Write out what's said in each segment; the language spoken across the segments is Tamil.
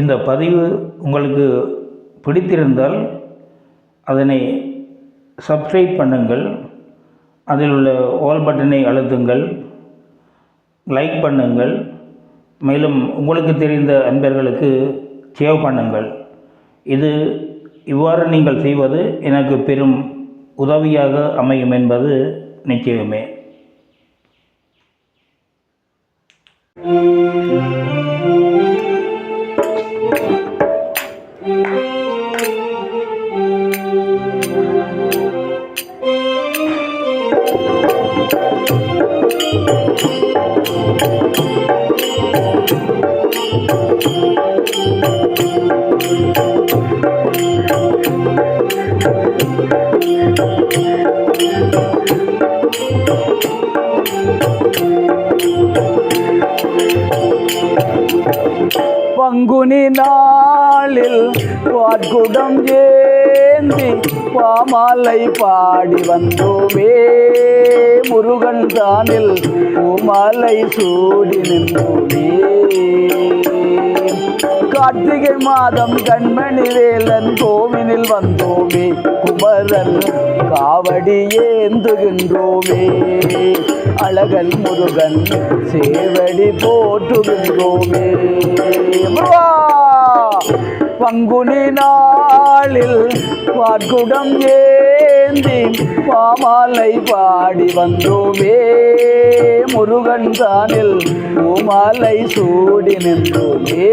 இந்த பதிவு உங்களுக்கு பிடித்திருந்தால் அதனை சப்ஸ்கிரைப் பண்ணுங்கள். அதில் உள்ள ஆல் பட்டனை அழுத்துங்கள். லைக் பண்ணுங்கள். மேலும் உங்களுக்கு தெரிந்த அன்பர்களுக்கு சேவ் பண்ணுங்கள். இது இவ்வாறு நீங்கள் செய்வது எனக்கு பெரும் உதவியாக அமையும் என்பது நிச்சயமே. பங்குனி நாளில் பாட்குடம் ஏந்தி பாமாலை பாடி வந்தோமே. முருகன் தானில் பூமாலை சூடி நின்றோமே. கார்த்திகை மாதம் கண்மணி வேலன் கோவிலில் வந்தோமே. குமரன் காவடி ஏந்துகின்றோமே. அழகன் முருகன் சேவடி போற்றுகின்றோமே. முருகா! பங்குனி நாளில் வாட்குடம் ஏந்தி பாமாலை பாடி வந்தோமே. முருகன் தானில் பூமாலை சூடி நின்றோமே.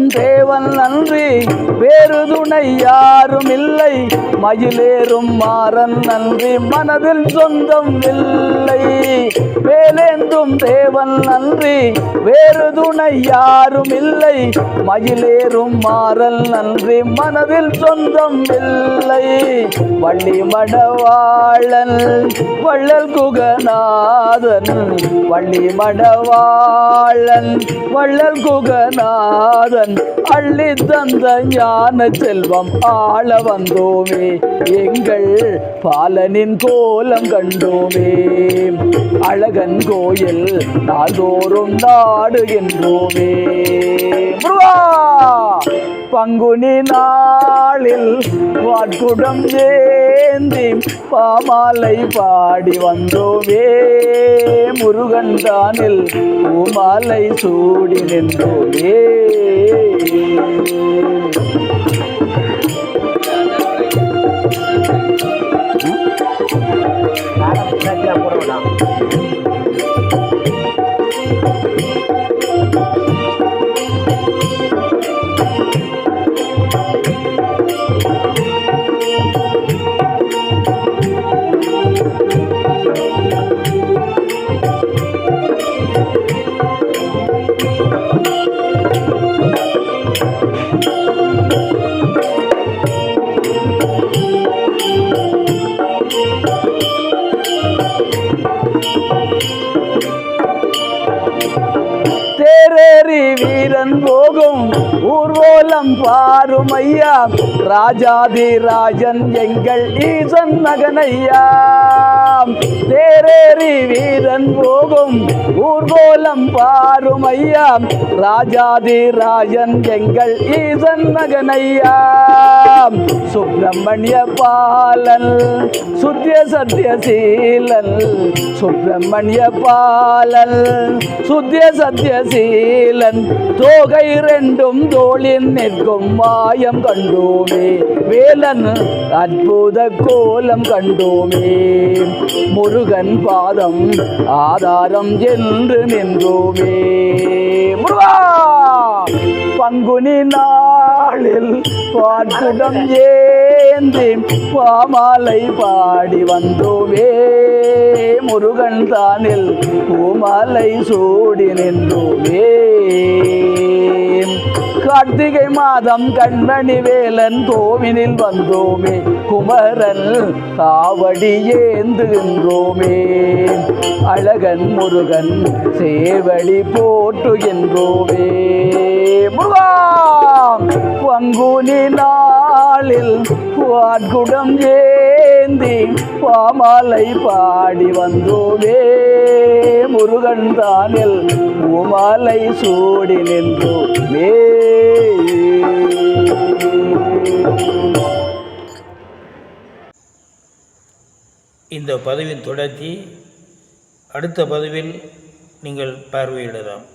வேலேந்தும் தேவன் நன்றி. வேறு துணை யாரும் இல்லை. மயிலேறும் மாறன் நன்றி. மனதில் சொந்தம் இல்லை. வேலேந்தும் தேவன் நன்றி. வேறு துணை யாரும் இல்லை. மயிலேறும் மாறல் நன்றி. மனதில் சொந்தம் இல்லை. வள்ளி மடவாளன் வள்ளல் குகநாதன் வள்ளி மடவாளன் வள்ளல் குகநாதன். அள்ளி தந்த ஞான செல்வம் ஆள வந்தோமே. எங்கள் பாலனின் கோலம் கண்டோமே. அழகன் கோயில் நாள்தோறும் நாடுகின்றோமே. முருகா! பங்குனி நாளில் வாட்குடம் ஏந்தி பாமாலை பாடி வந்தோமே. முருகன் தானில் பூமாலை சூடி நின்றோமே. தேரேறி ஊர்வோலம் பாரும் ஐயா ராஜாதி ராஜன் எங்கள் ஈசன் மகனையா. தேரேறி வீரன் போகும் ஊர்வலம் பாரும் ஐயா ராஜாதி ராஜன் எங்கள் ஈசன் மகனையா. சுப்பிரமணிய பாலன் சுத்திய சத்யசீலன் சுப்பிரமணிய பாலன் சுத்திய சத்யசீலன் தோகை ரெண்டும் தோ தோளின் நிற்கும் மாயம் கண்டோமே. வேலன் அற்புத கோலம் கண்டோமே. முருகன் பாதம் ஆதாரம் என்று நின்றோமே. முருகா! பங்குனி நாளில் பாட்டுடம் ஏந்தி பாமாலை பாடி வந்தோமே. முருகன் தானில் பூமாலை சூடி நின்றோமே. கார்த்திகை மாதம் கண்மணி வேலன் கோவிலில் வந்தோமே. குமரன் காவடி ஏந்துகின்றோமே. அழகன் முருகன் சேவடி போற்றுகின்றோமே. முருகா! பங்குனி நாளில் வாட்குடம் ஏந்தி பாமாலை பாடி வந்தோமே. முருகன் தானில் உமாலை சூடி நின்றோமே. இந்த பதவியின் தொடர்ச்சி அடுத்த பதிவில் நீங்கள் பார்வையிடலாம்.